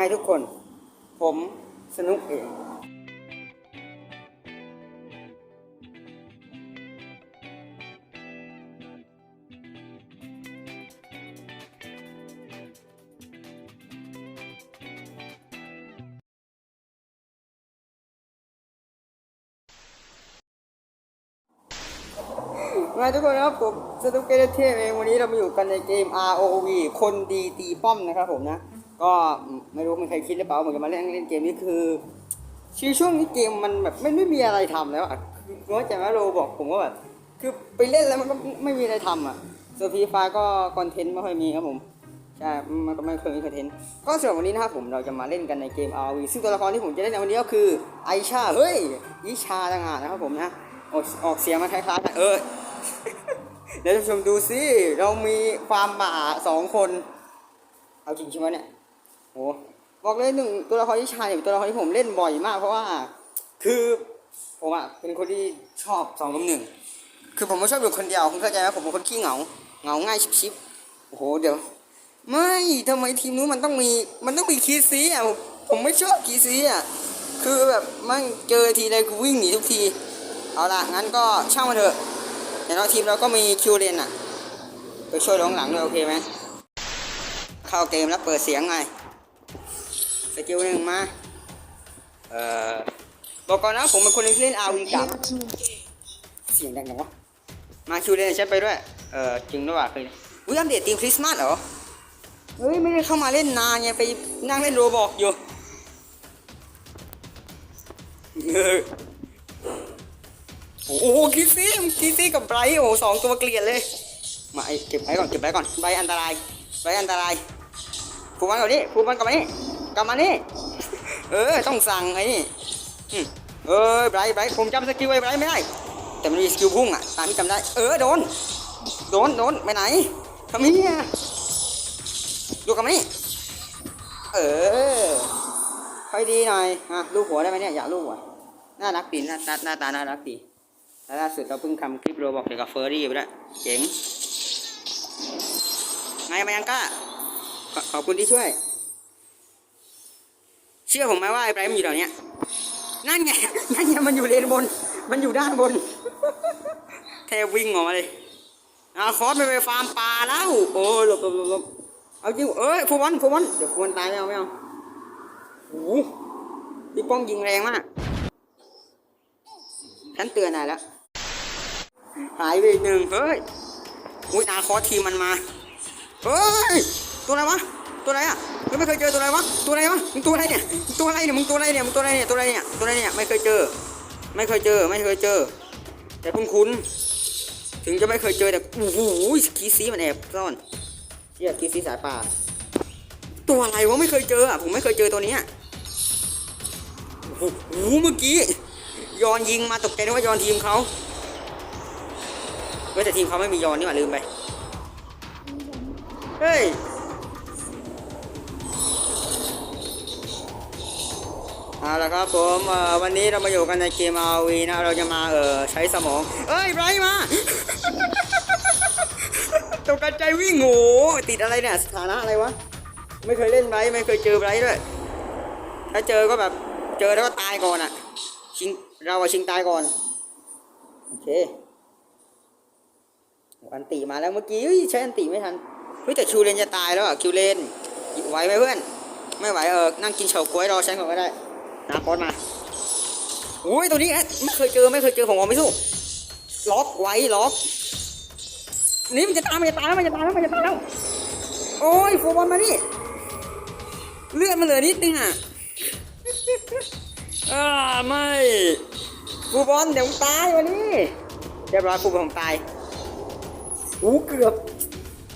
ไงทุกคน ผมสนุกเองไงทุกคนครับผมสตุกเกอร์เทพเองวันนี้เรามาอยู่กันในเกม ROV คนดีตีป้อมนะครับผมนะ ก็ไม่รู้มีใครคิดหรือเปล่าเหมือนกันมาเล่นเล่นเกมนี้คือชีวิตช่วงนี้เกมมันแบบไม่ไม่มีอะไรทำแล้วอะคือว่าใจไหมโรบอกผมว่าแบบคือไปเล่นแล้วมันก็ไม่มีอะไรทำอะส่วนพีฟ้าก็คอนเทนต์ไม่ค่อยมีครับผมใช่มันก็ไม่เคยมีคอนเทนต์ก็สำหรับวันนี้นะครับผมเราจะมาเล่นกันในเกม RV ซึ่งตัวละครที่ผมจะเล่นในวันนี้ก็คือไอชาเฮ้ยยิชาต่างหากนะครับผมนะออกออกเสียงมาคล้ายๆกันเออเดี๋ยวชมดูสิเรามีความป่าสองคน เอาจริงใช่ไหมเนี่ย บอกเลยหนึ่งตัวละครที่ชายเป็นตัวละครที่ผมเล่นบ่อยมาก เพราะว่า คือผมอะเป็นคนที่ชอบสองกับหนึ่งคือผมไม่ชอบอยู่คนเดียวคุณเข้าใจไหมผมเป็นคนขี้เหงาเหงาง่ายชิบๆโอ้โหเดี๋ยว ไม่ทำไมทีมนู้นมันต้องมีมันต้องมีคีซีอะผมไม่ชอบคีซีอะคือแบบมันเจอทีไรกูวิ่งหนีทุกทีเอาล่ะงั้นก็ช่างมันเถอะอย่างน้อยทีมเราก็มีคิวเลนอะไปช่วยรองหลังด้วยโอเคไหมเข้าเกมแล้วเปิดเสียงไง กิลหนึ่งมา เอ่อ บอกก่อนนะผมเป็นคนหนึงที่เล่นอาวีกับเสียงดังจังวะ มาคิวเลนใช้ไปด้วย เอ่อจริงด้วยว่ะคืออุ้ยอัปเดตทีมคริสต์มาสเหรอ เฮ้ย ไม่ได้เข้ามาเล่นนานไงไปนั่งเล่นโรบอกอยู่เออโอ้โหคิดซี่คิดซี่กับไบรท์โอ้โหสองตัวเกลียดเลย มาไอ้เก็บไว้ก่อนเก็บไว้ก่อนไบรท์อันตรายไบรท์อันตรายผูกมันก่อนนี่ผูกมันกลับมานี่ กลับมานี่ เออ ต้องสั่งไอ้นี่เออไบรท์ไบรท์ผมจำสกิลไอ้ไบรท์ไม่ได้ แต่มันมีสกิลพุ่งอะ ตามที่จำได้ เออ โดน โดน โดน ไปไหนทำไมเนี่ยดูกับนี่ เออค่อยดีหน่อยอะลูกหัวได้ไหมเนี่ย อยากลูกหัว น่ารักดีหน้าตาหน้าตา น่ารักดีแล้วล่าสุดเราเพิ่งทำคลิปโรบอกเกี่ยวกับเฟอร์รี่ไปแล้วเจ๋ง ไงมายังก้าขอบคุณที่ช่วย เชื่อผมไหมว่าไอ้ไบรท์มันอยู่แถวเนี้ยนั่นไง นั่นไงมันอยู่เลนบน มันอยู่ด้านบน แทบวิ่งออกมาเลยอาคอสไปไปฟาร์มปลาแล้ว โอ้ยหลบหลบหลบเอาจริงเอ้ยฟูบอลฟูบอลเดี๋ยวฟูบอลตายไม่เอาไม่เอาโอ้พี่ป้องยิงแรงมากฉันเตือนนายแล้ว หายไปอีกหนึ่งเฮ้ย อุ้ยนาคอสทีมมันมา เฮ้ย ตัวอะไรวะ ตัวอะไรอะ เฮ้ยไม่เคยเจอตัวอะไรวะ ตัวอะไรวะ มึงตัวอะไรเนี่ย มึงตัวอะไรเนี่ย มึงตัวอะไรเนี่ย มึงตัวอะไรเนี่ย ตัวอะไรเนี่ย ตัวอะไรเนี่ย ไม่เคยเจอ ไม่เคยเจอ ไม่เคยเจอ แต่คุ้นคุ้นถึงจะไม่เคยเจอแต่โอ้โหคีซีมันแอบซ่อนเชี่ยคีซีสายป่า ตัวอะไรวะไม่เคยเจออะ ผมไม่เคยเจอตัวนี้โอ้โหเมื่อกี้ยอนยิงมาตกใจนึกว่ายอนทีมเขาเว้แต่ทีมเขาไม่มียอนนี่หว่าลืมไป เฮ้ย เอาละครับผมวันนี้เรามาอยู่กันในเกม RV นะเราจะมาเอ่อใช้สมอง เอ้ยไรมาตกใจวิ่งโง่ติดอะไรเนี่ยสถานะอะไรวะไม่เคยเล่นไรไม่เคยเจอไรด้วย ถ้าเจอก็แบบเจอแล้วก็ตายก่อนอะชิงเราอะชิงตายก่อนโอเคอันติมาแล้วเมื่อกี้ใช้อันติไม่ทันเฮ้ยแต่คิวเลนจะตายแล้วอะคิวเลนไหวไหมเพื่อน ไม่ไหวเออนั่งกินเฉาก๊วยรอฉันก่อนก็ได้ นาคอสมาอุ้ยตัวนี้ไม่เคยเจอไม่เคยเจอผมมองไม่สู้ล็อกไว้ล็อกนี่มันจะตามมันจะตามมันจะตามแล้วมันจะตามแล้วโอ้ยโฟบอลมานี่เลือดมันเหลือนิดนึงอะอ่าไม่ฟูบอลเดี๋ยวผมตายวันนี้เรียบร้อยฟูบอลผมตายหูเกือบ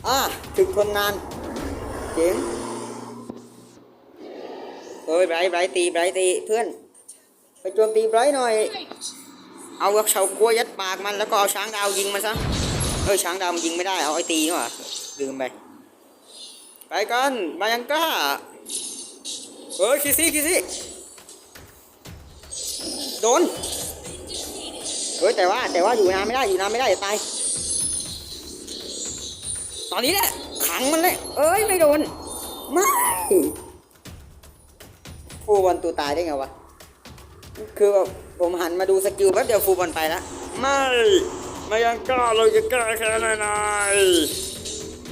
อ่าถึงทนนานเจ๋ง เฮ้ยไบรท์ไบรท์ตีไบรท์ตีเพื่อน ไปโจมตีไบรท์หน่อย เอาเฉากล้วยัดปากมันแล้วก็เอาช้างดาวยิงมันซะเอ้ยช้างดาวมันยิงไม่ได้เอาไอ้ตีนี่หว่าลืมไปไปกันมายังก้าเฮ้ยคิซี่คิซี่โดนเฮ้ยแต่ว่าแต่ว่าอยู่นานไม่ได้อยู่นานไม่ได้เดี๋ยวตายตอนนี้แหละขังมันเลย เอ้ยไม่โดนไม่ ฟูลบอลตัวตายได้ไงวะ คือแบบผมหันมาดูสกิลแป๊บเดียวฟูลบอลไปแล้วไม่ไม่ยังกล้าเราจะกล้าแค่ไหนนาย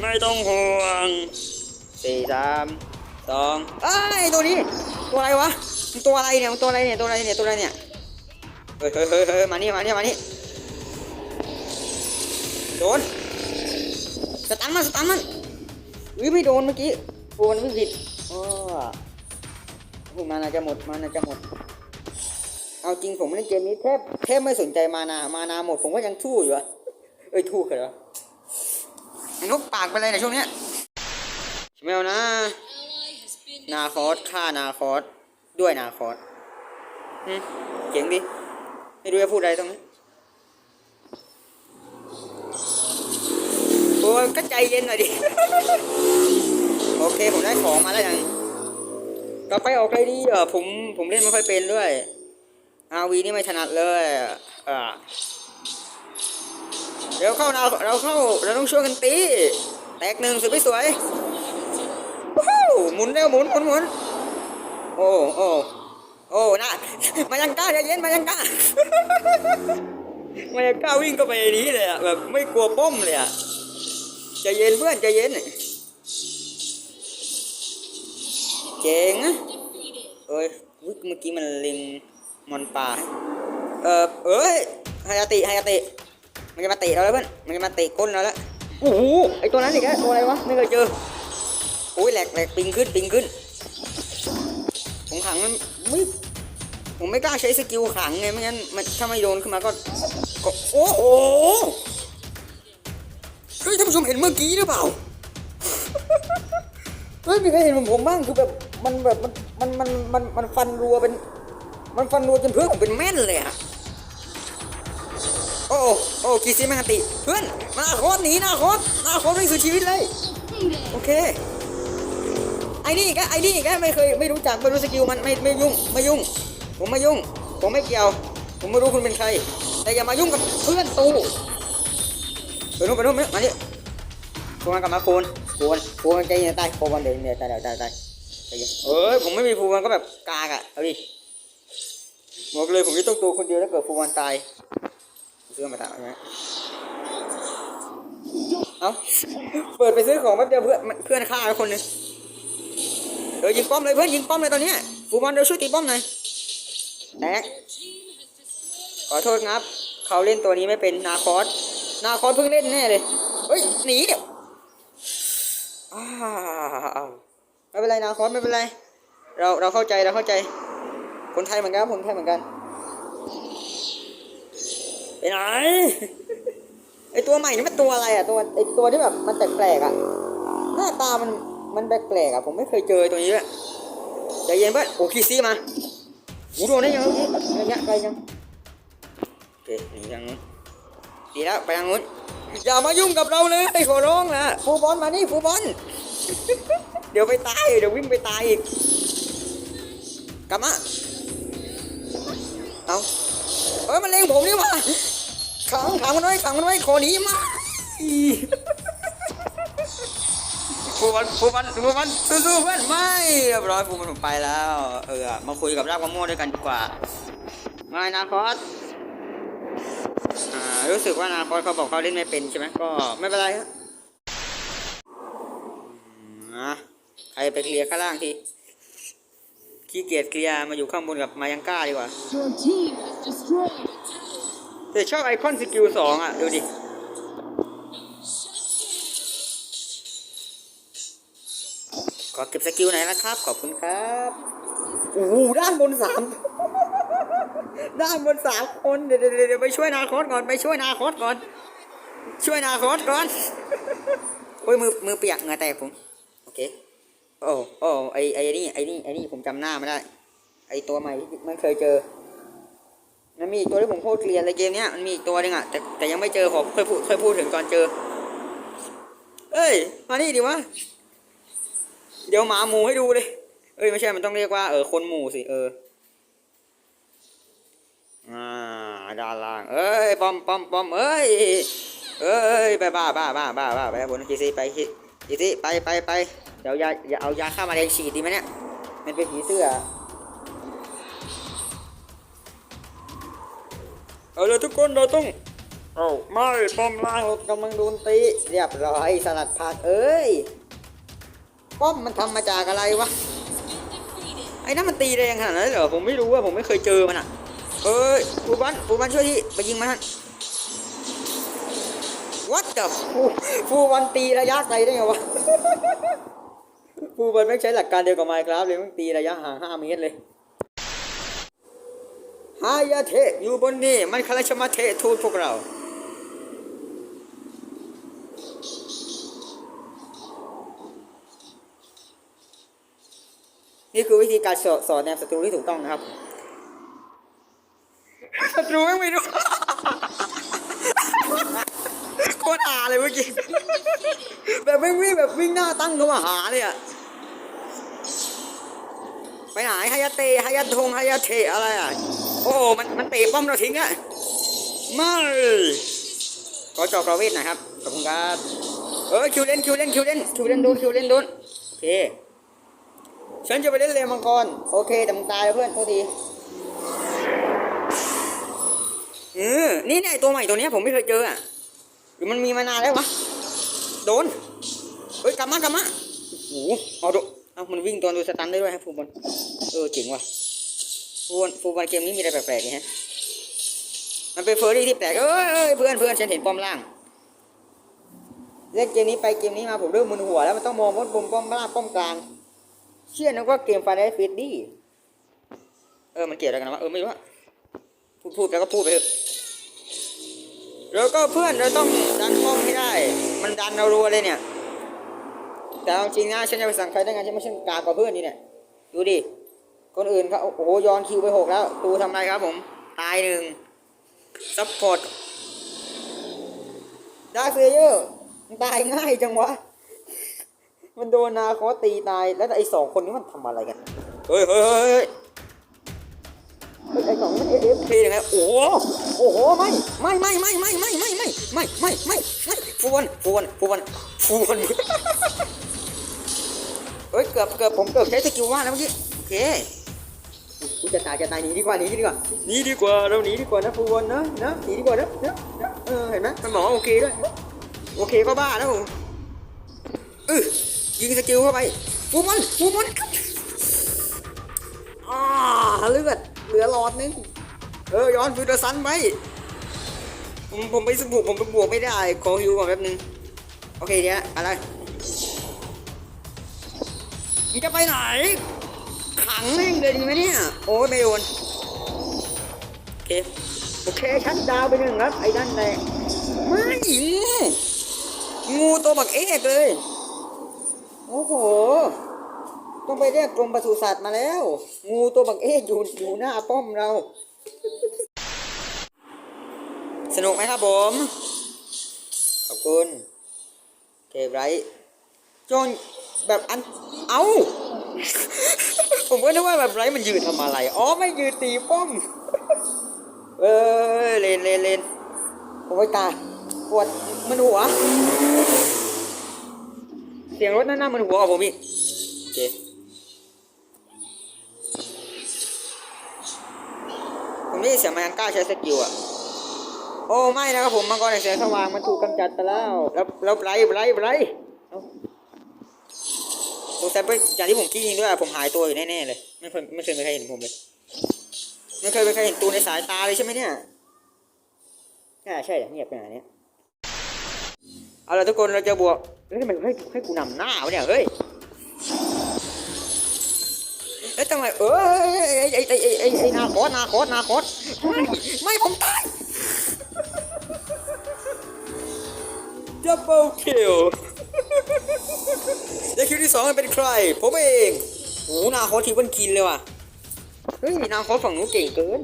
ไม่ต้องห่วงสี่สามสองเอ้ยตัวนี้ ตัวอะไรวะมันตัวอะไรเนี่ยมันตัวอะไรเนี่ยตัวอะไรเนี่ยตัวอะไรเนี่ยเฮ้ยเฮ้ยเฮ้ยเฮ้ยมานี่มานี่มานี่โดนสตันมันสตันมันอุ้ยไม่โดนเมื่อกี้โดนไม่ผิดโอ้ โหมานาจะหมดมานาจะหมด เอาจริงผมเล่นเกมนี้แทบแทบไม่สนใจมานา มานาหมดผมก็ยังทู่อยู่อะเอ้ยทู่เหรอนุกปากไปเลยในช่วงเนี้ยไม่เอานะ นาคอสฆ่านาคอสด้วยนาคอสเจ๋งดิไม่รู้จะพูดอะไรตรงนี้โอ้ก็ใจเย็นหน่อยดิ โอเค ผมได้ของมาแล้วยัง ต่อไปออกอะไรดีเออผมผมเล่นไม่ค่อยเป็นด้วยอาวีนี่ไม่ถนัดเลยเอ่าเดี๋ยวเข้านาเราเข้าเราต้องช่วยกันตี แตกหนึ่งสวยไม่สวยวู้ฮู้หมุนเร็วหมุนหมุนหมุนโอ้โอ้โอ้นะมายังกล้าใจเย็นมายังกล้ามายังกล้าวิ่งเข้าไปนี้เลยอะแบบไม่กลัวป้อมเลยอะใจเย็นเพื่อนใจเย็น เจ๋งอะเอ้ยอุ๊ยเมื่อกี้มันลิงมอนป่าเออเอ้ยไฮายาติไฮายาติมันจะมาเตะเราแล้วเพื่อนมันจะมาเตะก้นเราแล้วโอ้โหไอตัวนั้นอีกแล้วตัวอะไรวะไม่เคยเจอโอ้ยแหลกแหลกปิงขึ้นปิงขึ้นผมขังมันไม่ผมไม่กล้าใช้สกิลขังไงไม่งั้นมันถ้าไม่โดนขึ้นมาก็ก็โอ้โหเฮ้ยท่านผู้ชมเห็นเมื่อกี้หรือเปล่าเฮ้ยมีใครเห็นเหมือนผมบ้างคือแบบ มันแบบมันมันมันมันมันฟันรัวเป็น มันฟันรัวจนเพื่อนผมเป็นแม่นเลยอะโอ้โอ้โอ้กีซีแมนติ เพื่อนมาโคตรหนีหนาโคตรหนาโคตรไม่สุดชีวิตเลย โอเค ไอ้นี่ก็ไอ้นี่ก็ไม่เคยไม่รู้จักไม่รู้สกิลมันไม่ไม่ยุ่งไม่ยุ่ง ผมไม่ยุ่ง ผมไม่เกี่ยว ผมไม่รู้คุณเป็นใคร แต่อย่ามายุ่งกับเพื่อนตูไปนู่นไปนู่นไปนู่นมาดิโฟนกลับมาโฟนโฟนโฟนใจเย็นตายโฟนเดี๋ยวเดี๋ยตายเดี๋ยวตายตาย เอ้ยผมไม่มีฟูมันก็แบบกากอะเอาดิบอกเลยผมจะต้องตัวคนเดียวแล้วเกิดฟูมันตายซื้อมาตายไหมเอ้าเปิดไปซื้อของแป๊บเดียวเพื่อนเพื่อนฆ่าไปคนนึงเออยิงป้อมเลยเพื่อนยิงป้อมเลยตอนนี้ยฟูบอลเดี๋ยวช่วยตีป้อมหน่อยแตกขอโทษครับเขาเล่นตัวนี้ไม่เป็นนาคอสนาคอสเพิ่งเล่นแน่เลยเฮ้ยหนีเดี๋ยวอ้าว ไม่เป็นไรนาคอสไม่เป็นไร เราเราเข้าใจเราเข้าใจ คนไทยเหมือนกันคนไทยเหมือนกันไปไหนไอตัวใหม่นี่มันตัวอะไรอะตัวไอตัวที่แบบมันแปลกๆอะหน้าตามันมันแปลกๆอะผมไม่เคยเจอตัวนี้ด้วยใจเย็นเพื่อนโอ้คีซี่มาหูโดนได้ยังเมื่อกี้ระยะไกลยังโอเคหนีทางนู้นดีแล้วไปทางนู้นอย่ามายุ่งกับเราเลยขอร้องนะฟูบอลมานี่ฟูบอล เดี๋ยวไปตายเดี๋ยววิ่งไปตายอีกกลับมาเอาเฮ้ยมันเล็งผมนี่มาขังขังมันไว้ขังมันไว้ขอหนีมาฟูมันฟูมันฟูมันสู้ๆเพื่อนไม่เรียบร้อยฟูมันผมไปแล้ว เออมาคุยกับรากมะม่วงด้วยกันดีกว่าไม่นาคอสอ่ารู้สึกว่านาคอสเขาบอกเขาเล่นไม่เป็นใช่ไหมก็ไม่เป็นไรครับอืมอะใคร ไปเคลียร์ข้างล่างทีขี้เกียจเคลียร์มาอยู่ข้างบนกับมายังก้าดีกว่าแต่ชอบไอคอนสกิลสองอะ ดูดิ ขอเก็บสกิลไหนนะครับ ขอบคุณครับโอ้โหด้านบนสามด้านบนสามคนเดี๋ยวเดี๋ยวเดี๋ยวไปช่วยนาคอสก่อนไปช่วยนาคอสก่อน ช่วยนาคอสก่อนโอ้ยมือมือเปียกเหงื่อแตกผม โอเค โอ้โอ้ไอไอนี่ไอนี่ไอนี่ผมจำหน้าไม่ได้ ไอตัวใหม่ที่ไม่เคยเจอ มันมีตัวที่ผมโคตรเกลียดเลยเกมเนี้ยมันมีตัวหนึงอะแต่แต่ยังไม่เจอผมเคยพูดเคยพูดถึงตอนเจอ เอ้ย มานี่ดิวะเดี๋ยวหมาหมูให้ดูเลย เอ้ยไม่ใช่มันต้องเรียกว่าเออคนหมูสิเอออ่าด้านล่าง เอ้ยปอมปอมปอมเอ้ยเอ้ยไปบ้าบ้าบ้าบ้าบ้าไปบนกีซีไปกีซีไปไปไป เดี๋ยวยาอย่าเอายาฆ่ามาแมลงฉีดดีไหมเนี่ย มันเป็นผีเสื้อ เอาเลยทุกคนเราต้อง เอาไม่ป้อมล่างรถกำลังโดนตีเรียบร้อยสลัดผักเอ้ย ป้อมมันทำมาจากอะไรวะ ไอ้นั่นมันตีแรงขนาดนั้นเหรอ ผมไม่รู้ว่าผมไม่เคยเจอมันอะ เอ้ยปูบันปูบันช่วยที่ไปยิงมันวัดกับปูปูบันตีระยะไกลได้ไงวะ ฟูบันไม่ใช้หลักการเดียวกับไมค์ครับเลยมันตีระยะห่าง5เมตรเลยฮายาเทะอยู่บนนี้มันคาราชมาเทะทูตพวกเรานี่คือวิธีการสอสอนแนวศัตรูที่ถูกต้องนะครับศัตรูไม่รู้โคตรอาเลยเมื่อกี้แบบไม่วิ่งแบบวิ่งหน้าตั้งเข้ามาหาเลยอะ ไปไหนฮายาเตะฮายาทงฮายาเทอะไรอะ โอ้มันมันเตะป้อมเราทิ้งอะไม่ขอจอกรอเวทหน่อยครับขอบคุณครับเออคิวเล่นคิวเล่นคิวเล่นคิวเล่นโดนคิวเล่นโดนโอเคฉันจะไปเล่นเลมังกรโอเคแต่มึงตายแล้วเพื่อนโทษทีเออนี่เนี่ยไอ้ตัวใหม่ตัวนี้ผมไม่เคยเจออะหรือมันมีมานานแล้ววะโดนเฮ้ยกลับมากลับมาโอ้โหเอาดู อามันวิ่งตัวดูสตันได้ด้วยครับฟูบอลเออเจ๋งว่ะฟูบอลฟูบอลเกมนี้มีอะไรแปลกๆนี่ฮะมันเป็นเฟอร์รี่ที่แปลกเอ้ยเอ้ยเพื่อนเพื่อนฉันเห็นป้อมล่างเล่นเกมนี้ไปเกมนี้มาผมเริ่มมึนหัวแล้วมันต้องมองว่าป้อมป้อมล่างป้อมกลางเชื่อนึกว่าเกมฟาเรสฟิตดี้เออมันเกี่ยวอะไรกันวะเออไม่รู้อะพูดพูดแล้วก็พูดไปเถอะแล้วก็เพื่อนเราต้องดันป้อมให้ได้ มันดันเรารัวเลยเนี่ย แต่เอาจริงนะฉันจะไปสั่งใครได้ไงฉันไม่ใช่กากกว่าเพื่อนนี่เนี่ยดูดิคนอื่นเขาโอ้โหย้อนคิวไปหกแล้วตูทำไรครับผม ตายหนึ่งซัพพอร์ตดาร์คเซเยอร์ตายง่ายจังวะ มันโดนนาคอตีตายแล้วไอ้สองคนนี้มันทำอะไรกันเฮ้ยเฮ้ยเฮ้ยไอ้สองมันเอฟพียังไงโอ้โหโอ้โหไม่ไม่ไม่ไม่ไม่ไม่ไม่ไม่ไม่ไม่ไม่ไม่ฟูวนฟูวนฟูวันฟูวัน เฮ้ยเกือบเกือบผมเกือบใช้สกิลว่าแล้วเมื่อกี้โอเคกูจะตายจะตายหนีดีกว่าหนีดีกว่าหนีดีกว่าเราหนีดีกว่านะฟูบอลนะนะหนีดีกว่านะนะนะเออเห็นไหมมันบอกว่าโอเคด้วยโอเคก็บ้าแล้วผมเออยิงสกิลเข้าไปฟูบอลฟูบอลอ่าเลือดเหลือหลอดนึงเออย้อนฟิวเดอร์ซันไปผมผมไปสบุกผมไปบวกไม่ได้ขอฮิวก่อนแป๊บนึงโอเคเดี๋ยวอะไร มึงจะไปไหน ขังแม่งเลยดีไหมเนี่ย โอ้ยไม่โดนโอเคโอเคชัดดาวน์ไปหนึ่งครับ ไอ้ด้านแดงไม่งูงูตัวบักเอกเลย โอ้โห ต้องไปเรียกกรมปศุสัตว์มาแล้ว งูตัวบักเอกอยู่อยู่หน้าป้อมเรา สนุกไหมครับผม ขอบคุณโอเคไบรท์จน แบบอัน เอาผมก็นึกว่าแบบไรมันยืนทำอะไร อ๋อ ไม่ยืนตีป้อม เออเลนเลนเลนโอ้ยตาปวดมันหัว เสียงรถนั่นน่ามันหัวของผมอีกโอเคผมได้ยินเสียงมันกล้าใช้สกิลอะโอ้ไม่นะครับผมมังกรแห่งแสงสว่างมันถูกกำจัดไปแล้ว แล้วแล้วไรไรไร เอ้าสงสัยเป็นอย่างที่ผมคิดจริงด้วยอะผมหายตัวอยู่แน่ๆเลย ไม่เคยไม่เคยมีใครเห็นผมเลย ไม่เคยมีใครเห็นตัวในสายตาเลยใช่ไหมเนี่ยน่าใช่เงียบขนาดเนี้ยเอาละทุกคนเราจะบวกเฮ้ยทำไมให้ให้กูนำหน้าวะเนี่ยเฮ้ยเอ้ยทำไมเออไอ้ไอ้ไอ้ไอ้ไอ้ไอ้นาคอสนาคอสนาคอสไม่ไม่ผมตายดับเบิลคิล และคิวที่สองมันเป็นใคร ผมเองโอ้นาคอสทีเปิลคินเลยว่ะ เฮ้ย นาคอสฝั่งนู้นเก่งเกิน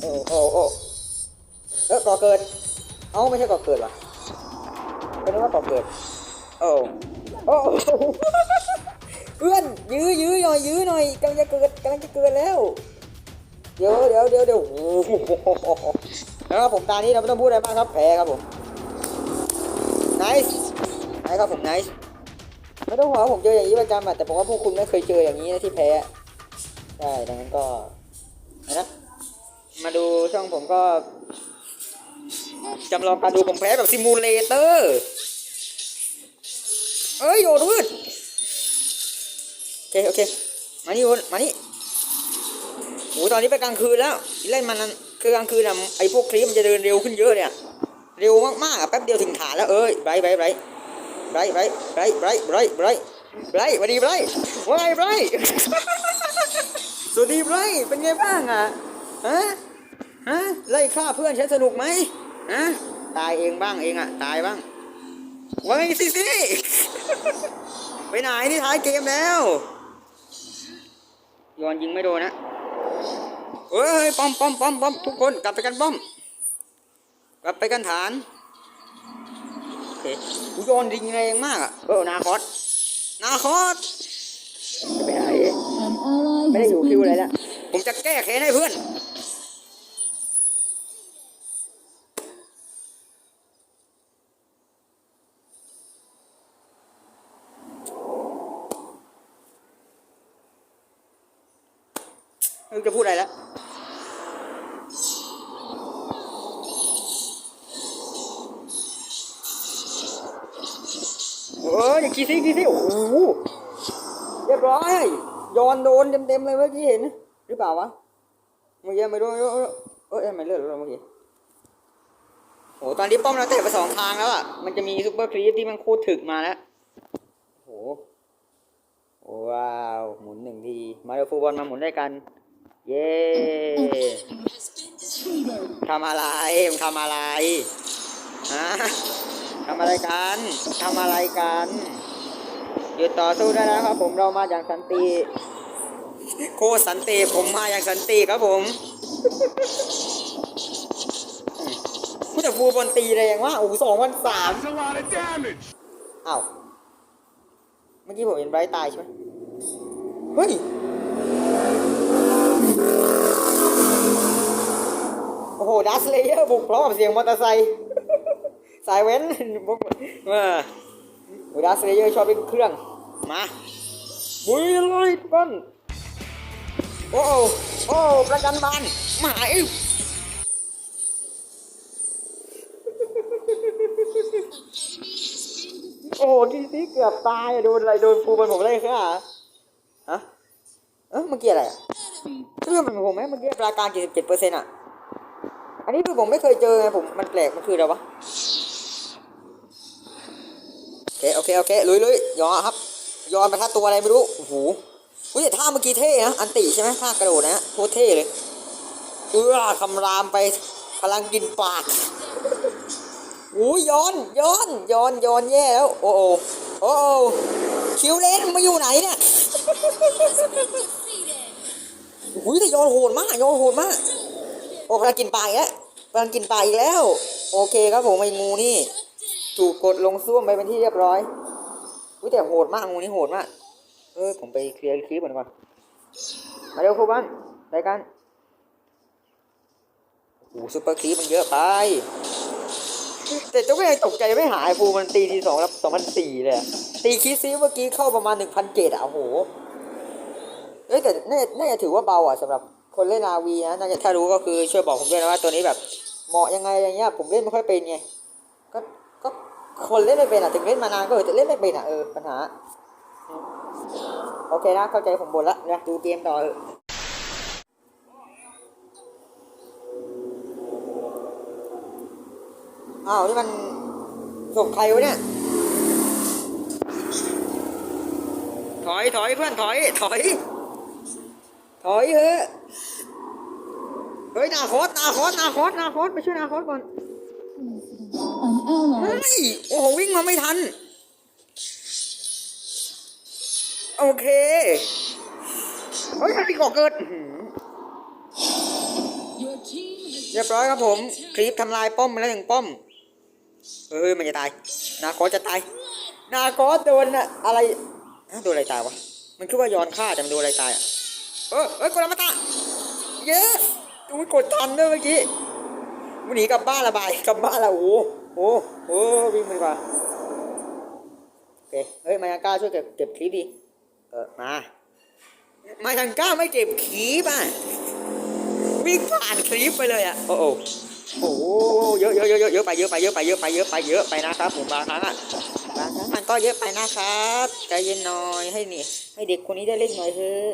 โอ้โอ้โอ้เออก่อเกิด เอ้าไม่ใช่ก่อเกิดว่ะเป็นว่าก่อเกิด โอ้โอ้เพื่อนยื้อยื้อหน่อยยื้อหน่อยกำลังจะเกิดกำลังจะเกิดแล้ว เดี๋ยวเดี๋ยวเดี๋ยวเดี๋ยวโอ้โหแล้วครับผมตานี้เราไม่ต้องพูดอะไรมากครับแพ้ครับผม nice ไอ้ครับผม nice ไม่ต้องห่วงผมเจออย่างนี้ประจำอะแต่ผมว่าพวกคุณไม่เคยเจออย่างนี้นะที่แพ้ใช่ดังนั้นก็นะมาดูช่องผมก็จำลองการดูผมแพ้แบบซิมูเลเตอร์เอ้ยโดดวืดโอเคโอเคมานี่วนมานี่โอ้ตอนนี้ไปกลางคืนแล้วเล่นมันคือกลางคืนอะไอพวกคลิปมันจะเดินเร็วขึ้นเยอะเนี่ยเร็วมากๆแป๊บเดียวถึงฐานแล้วเอ้ยไบรไบรไบร ไบรท์ไบรท์ไบรท์ไบรท์ไบรท์ไบรท์ไบรท์สวัสดีไบรท์ว่าไงไบรท์สวัสดีไบรท์เป็นไงบ้างอะฮะฮะไล่ฆ่าเพื่อนฉันสนุกไหมฮะตายเองบ้างเองอะตายบ้างว่าไงสิสิไปไหนนี่ท้ายเกมแล้วยอนยิงไม่โดนนะเฮ้ยป้อมป้อมป้อมป้อมทุกคนกลับไปกันป้อม กลับไปกันฐานโอ เคกูโยนยิงแรงมากอะเออนาคอสนาคอสจะไปไหน An ally ไม่ได้ has อยู่คิว been เลยละผมจะแก้แค้นให้เพื่อน ไม่รู้จะพูดอะไรแล้ว เอออย่าขี้ซิขี้ซิโอ้โห เรียบร้อยโยนโดน เต็มๆเลยเมื่อกี้เห็น หรือเปล่าวะเมื่อกี้ไม่รู้ไม่รู้เออเอ้ยไม่เลือดหรอเมื่อกี้โอ้ตอนนี้ป้อมเราเตะไปสองทางแล้วอะ มันจะมีซุปเปอร์ครีปที่มันโคตรถึกมาแล้วโอ้โหว้าว หมุนหนึ่งที มาเดี๋ยฟูบอลมาหมุนด้วยกัน เย้ทำอะไรทำอะไรฮะทำอะไรกันทำอะไรกันหยุดต่อสู้ได้แล้วครับผมเรามาอย่างสันติ โคตรสันติผมมาอย่างสันติครับผมผู้แต่ฟูบนตีแรงว่าโอ้โหสองวันสาม That's a lot of damage. อ้าวเมื่อกี้ผมเห็นไบรท์ตายใช่ไหมเฮ้ยโอ้โหดัสเลเยอร์บุกพร้อมกับเสียงมอเตอร์ไซค์สายเว้นบุกเออโอ้ดัสเลเยอร์ชอบเล่นเครื่อง มาบุยเลยทุกคน โอ้โหโอ้โหประกันบานมาหายโอ้โหทีนี้เกือบตายอะโดนอะไรโดนฟูมันผมเลยค่ะฮะเออเมื่อกี้อะไรอะเครื่อมันผมไหมเมื่อกี้ปราการ77เปอร์เซ็นต์อะอันนี้คือผมไม่เคยเจอไงผมมันแปลกมันคืออะไรวะโอเคโอเคโอเคลุยลุยยอครับ ยอนไปท่าตัวอะไรไม่รู้โอ้โห อุ้ยแต่ท่าเมื่อกี้เท่นะอันติใช่ไหมท่ากระโดดนะโคตรเท่เลยเอื้อคำรามไปพลังกินปากโอ้ยย้อนย้อนย้อนย้อนแย่แล้ว โอ้โอโอ้โอคิวเลนมาอยู่ไหนเนี่ยโอ้ยแต่ย้อนโหดมากย้อนโหดมาก โอ้พลังกินปลาอีกแล้วพลังกินปลาอีกแล้ว โอเคครับผมไอ้งูนี่ ถูกกดลงซ่วมไปเป็นที่เรียบร้อยอุ้ยแต่โหดมากงูนี่โหดมาก เออผมไปเคลียร์คลิปก่อนก่อน มาเร็วครูบ้านไปกันโอ้โหซุปเปอร์คลิปมันเยอะไป แต่เจ้าก็ยังตกใจไม่หายฟูมันตีทีสองแล้วสองพันสี่เลยตีคิดซิเมื่อกี้เข้าประมาณหนึ่งพันเจ็ดอะโอ้โหเอ้ยแต่น่าน่าจะถือว่าเบาอะสำหรับคนเล่นอาวีนะน่าจะถ้ารู้ก็คือช่วยบอกผมด้วยนะว่าตัวนี้แบบเหมาะยังไงอย่างเงี้ยผมเล่นไม่ค่อยเป็นไงก็ก็คนเล่นไม่เป็นอะถึงเล่นมานานก็เออแต่เล่นไม่เป็นอะเออปัญหา โอเคนะเข้าใจผมหมดละนะดูเกมต่อเถอะอ้าวนี่มันส่งใครวะเนี่ย ถอยถอยเพื่อนถอย ถอย ถอยเถอะเฮ้ยนาคอสนาคอสนาคอสนาคอสไปช่วยนาคอสก่อน An เฮ้ ally ยโอ้โหวิ่งมาไม่ทัน โอเค เฮ้ยอะไรก่อเกิดอื้อหือ Your team has เรียบร้อยครับผม คลิปทำลายป้อมมาแล้วหนึ่งป้อม เฮ้ยมันจะตาย นาคอสจะตาย นาคอสโดนอะอะไรฮะโดนอะไรตายวะ มันคือว่าย้อนฆ่าแต่มันโดนอะไรตายอะเออเอ้ยกดอมตะเยอะอุ้ยกดทันด้วยเมื่อกี้มันหนีกลับบ้านละบายกลับบ้านละโอ้โหโอ้โหโอ้โหวิ่งไปดีกว่าโอเคเฮ้ยมายังกล้าช่วยเก็บเก็บคลิปดิ เออมา มายังกล้าไม่เก็บคลิปอะวิวิ่งผ่านคลิปไปเลยอะ โอ้โหโอ้โหเยอะเยอะเยอะเยอะเยอะไปเยอะไปเยอะไปเยอะไปเยอะไปเยอะไปนะครับผมบางครั้งอะบางครั้งมันก็เยอะไปนะครับใจเย็นหน่อยให้นี่ ให้เด็กคนนี้ได้เล่นหน่อยเถอะ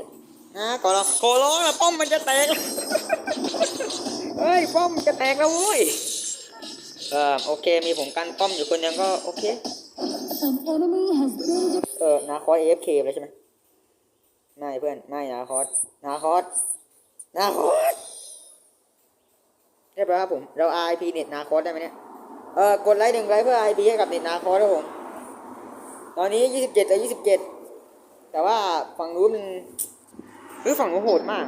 นะขอร้องขอร้องนะป้อมมันจะแตกเฮ้ยป้อมจะแตกแล้วเว้ยเออโอเคมีผมกันป้อมอยู่คนเดียวก็โอเค An enemy has been defeated. เออนาคอสเอฟเคแล้วใช่ไหม ไม่เพื่อนไม่นาคอสนาคอสนาคอสเรียบร้อยครับผม เรา RIP เน็ตนาคอสได้ไหมเนี่ย เออกดไลค์หนึ่งไลค์เพื่อ RIP ให้กับเน็ตนาคอสครับผม ตอนนี้27ต่อ27แต่ว่าฝั่งนู้นมันหรือฝั่งนู้นโหดมาก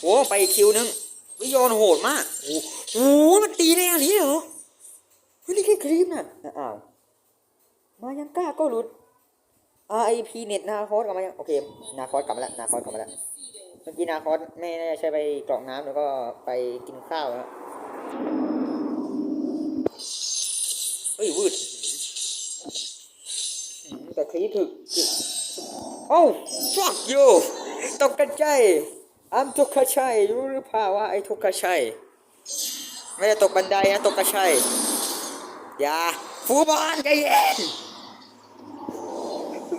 โอ้ไปคิวนึงวิโยนโหดมากโอ้โหมันตีได้อย่างนี้เหรอเฮ้ยนี่แค่คลิปน่ะอ้าวมายังกล้าก็หลุด RIP เน็ตนาคอสกลับมายังโอเคนาคอสกลับมาแล้วนาคอสกลับมาแล้วเมื่อกี้นาคอสไม่ใช้ไปกรอกน้ำแล้วก็ไปกินข้าวแล้วเฮ้ยวืดแต่คลีถึกโอ้ fuck you ตกกระใจอัมตกกระชัยรู้หรือเปล่าว่าไอ้ตกกระชัยไม่ได้ตกบันไดนะตกกระชัยอย่าฟูบอลใจเย็น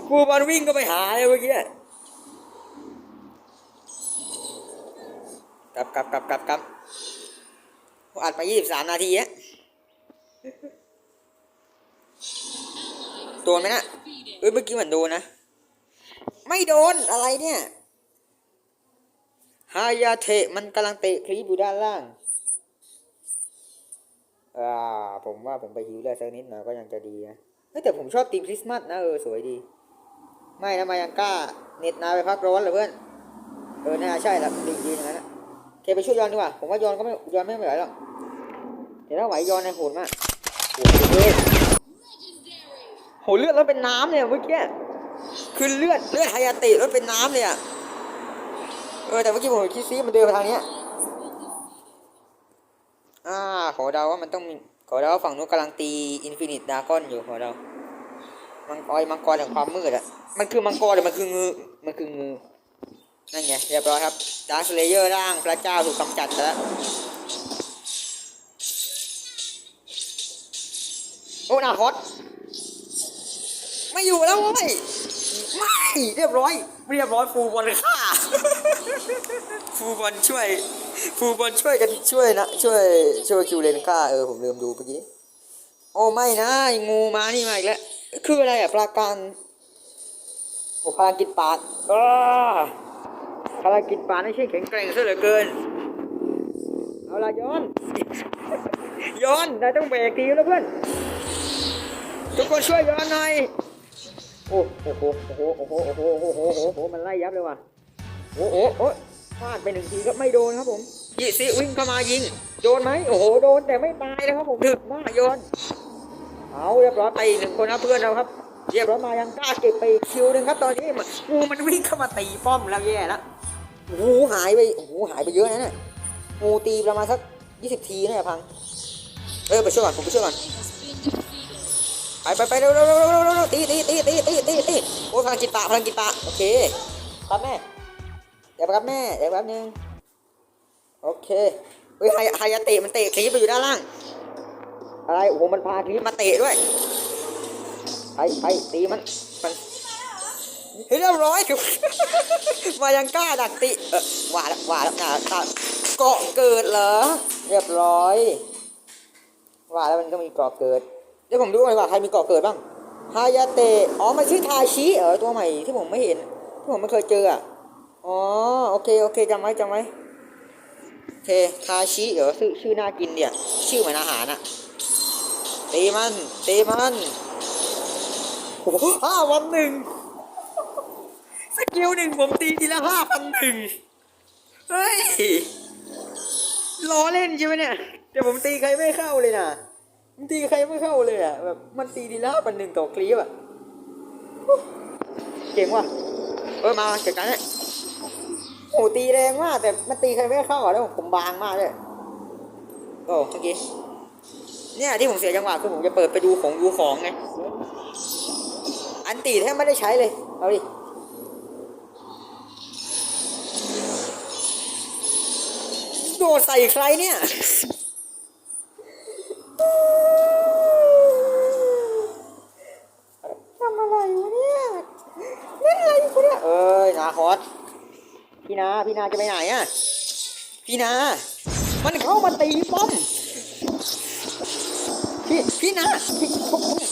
กูมันวิ่งก็ไปหาเลยเมื่อกี้กลับกลับกลับกลับกลับอัดไปยี่สิบสามนาทีอะโดนไหมนะเอ้ยเมื่อกี้เหมือนโดนนะ ไม่โดนอะไรเนี่ยฮายาเทะมันกำลังเตะคลีปอยู่ด้านล่าง อ่า ผมว่าผมไปฮิวเลือดสักนิดหน่อยก็ยังจะดีนะเฮ้แต่ผมชอบธีมคริสต์มาสนะเออ สวยดี ไม่นะมายังกล้าเน็ตนาไปพักร้อนเหรอเพื่อนเออน่าใช่ละดีดีอย่างนั้นนะเคไปช่วยยอนดีกว่าผมว่ายอนก็ไม่ยอนไม่ไหวหรอกเดี๋ยวถ้าไหวยอนในโหดมากโหดเลยโหเลือดแล้วเป็นน้ำเนี่ยเมื่อกี้คือเลือดเลือดไฮยาติแล้วเป็นน้ำเลยอะเออแต่เมื่อกี้ผมคิดซีมันเดินไปทางเนี้ยอ่าขอเดาว่ามันต้องขอเดาว่าฝั่งนู้นกำลังตีอินฟินิตดากอนอยู่ขอเดา มังกรมังกรแห่งความมืดอะมันคือมังกรหรือมันคืองูมันคืองูนั่นไงเรียบร้อยครับดาร์สเลเยอร์ร่างพระเจ้าถูกกำจัดแล้วโอ้นาคอสไม่อยู่แล้วเว้ยไม่เรียบร้อย เรียบร้อยฟูบอลฆ่าฟูบอลช่วยฟูบอลช่วยกันช่วยนะช่วยช่วยคิวเลนฆ่าเออผมลืมดูเมื่อกี้โอ้ไม่นะงูมานี่มาอีกแล้ว คืออะไรอะปราการโอ้พลังกินปาดอ้าพลังกินปาดไม่ใช่แข็งแกร่งซะเหลือเกิน เอาละย้อน ย้อนนายต้องเบรกทีแล้วเพื่อน ทุกคนช่วยย้อนหน่อย โอ้โอ้โหโอ้โหโอ้โห โอ้โห โอ้โห โอ้โห โอ้โห มันไล่ยับเลยว่ะ โอ้โหโอ้พลาดไปหนึ่งทีก็ไม่โดนครับผมยิซิวิ่งเข้ามายิง โดนไหม โอ้โห โดนแต่ไม่ตายนะครับผมถึกมากโยน เอาเรียบร้อยไปอีหนึ่งคนนะเพื่อนเราครับเรียบร้อยมายังกล้าเก็บไปคิวหนึ่งครับตอนนี้มันงูมันวิ่งเข้ามาตีป้อมแล้วแย่แล้วโอ้โหหายไปโอ้โหหายไปเยอะนะเนี่ยงูตีประมาณสักยี่สิบทีนะพังเออไปช่วยก่อนผมไปช่วยก่อนไปไปไปเร็วเร็วเร็วเร็วตีตีตีตีตีตีตีโอ้พลังกินปะพลังกินปะโอเคครับแม่เดี๋ยวครับแม่เดี๋ยวแป๊บนึงโอเคเฮ้ยไฮไฮยาเตะมันเตะคลิปไปอยู่ด้านล่าง อะไรโอ้โหมันพาคลิปมาเตะด้วยไปไปตีมันมันเฮ้ยเรียบร้อยมายังกล้าดักตีเออว่าแล้วว่าแล้วากล้าเกาะเกิดเหรอ เรียบร้อยว่าแล้วมันก็มีเกาะเกิด เดี๋ยวผมดูหน่อยว่าใครมีเกาะเกิดบ้างฮายาเตะอ๋อมันชื่อทาชิเออตัวใหม่ที่ผมไม่เห็นที่ผมไม่เคยเจออะอ๋อโอเคโอเคจำไว้จำไว้โอเคทาชิเออชื่อชื่อน่ากินเนี่ยชื่อเหมือนอาหารอะ ตีมัน ตีมันห้าวันหนึ่งสกิลหนึ่งผมตีทีละห้าพันหนึ่งเฮ้ยล้อเล่นใช่ไหมเนี่ยแต่ผมตีใครไม่เข้าเลยนะผมตีใครไม่เข้าเลยอะแบบมันตีทีละห้าพันหนึ่งต่อคลิปอะเก่งว่ะเออมาจัดการเลยโอ้ตีแรงมากแต่มันตีใครไม่เข้าอะแล้วผมบางมากเลยโอ้เมื่อกี้ เนี่ยที่ผมเสียจังหวะคือผมจะเปิดไปดูของดูของไง อันตีแทบไม่ได้ใช้เลย เอาดิโดดใส่ใครเนี่ยทำอะไรวะเนี่ยเล่นอะไรกูเนี่ยเอ้ยนาคอสพี่นา พี่นาจะไปไหนอะ พี่นา มันเข้ามาตีป้อม พี่พี่นาพี่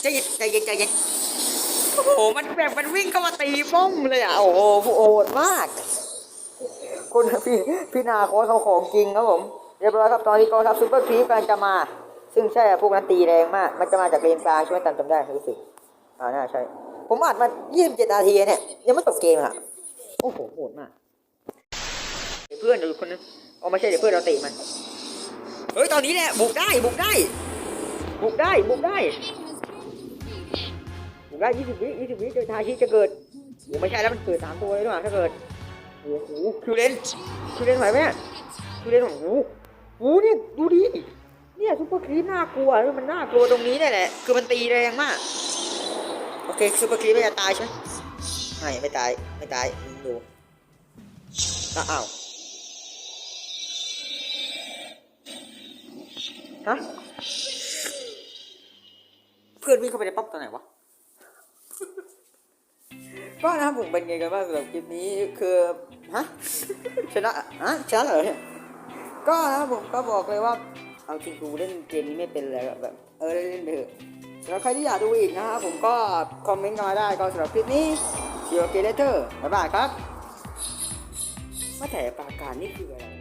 ใจเย็นใจเย็นใจเย็นโอ้โหมันแบบมันวิ่งเข้ามาตีป้อมเลยอะโอ้โหโหดมากคุณพี่พี่นาโค้ชเขาของจริงครับผมเรียบร้อยครับตอนนี้กองทัพซูเปอร์ครีปกำลังจะมา ซึ่งใช่พวกนั้นตีแรงมาก มันจะมาจากเลนกลางใช่ไหมตามจำได้รู้สึกอ่าน่าใช่ ผมอัดมา 27 นาทีเนี่ย ยังไม่จบเกมอะโอ้โหโหดมากเพื่อนเดี๋ยวคนนึงเอาไม่ใช่เดี๋ยวเพื่อนเราตีมันเฮ้ยตอนนี้แหละบุกได้บุกได้ บุกได้บุกได้บุกได้20วิ20วิเจอทาชิจะเกิดโอ้ไม่ใช่แล้วมันเกิดสามตัวเลยด้วยถ้าเกิดโอ้โหคิวเลนคิวเลนไหวไหมเนี่ยคิวเลนโอ้โหโอ้เนี่ยดูดิเนี่ยซุปเปอร์ครีปน่ากลัวมันน่ากลัวตรงนี้เนี่ยแหละคือมันตีแรงมากโอเคซุปเปอร์ครีปไม่จะตายใช่ไหมไม่ไม่ตายไม่ตายมึงดูอ้าวอ้าวฮะ เพื่อนวิ่งเข้าไปในปั๊บตอนไหนวะ ก็นะครับผมเป็นไงกันบ้างสำหรับคลิปนี้คือฮะชนะฮะชนะเหรอเนี่ยก็นะครับผมก็บอกเลยว่าเอาจริงกูเล่นเกมนี้ไม่เป็นเลยแบบ เออเล่นๆไปเถอะสำหรับใครที่อยากดูอีกนะครับผมก็คอมเมนต์กันมาได้ก็สำหรับคลิปนี้เชียร์เกเรเตอร์บ๊ายบายครับว่าแต่ปราการนี่คืออะไร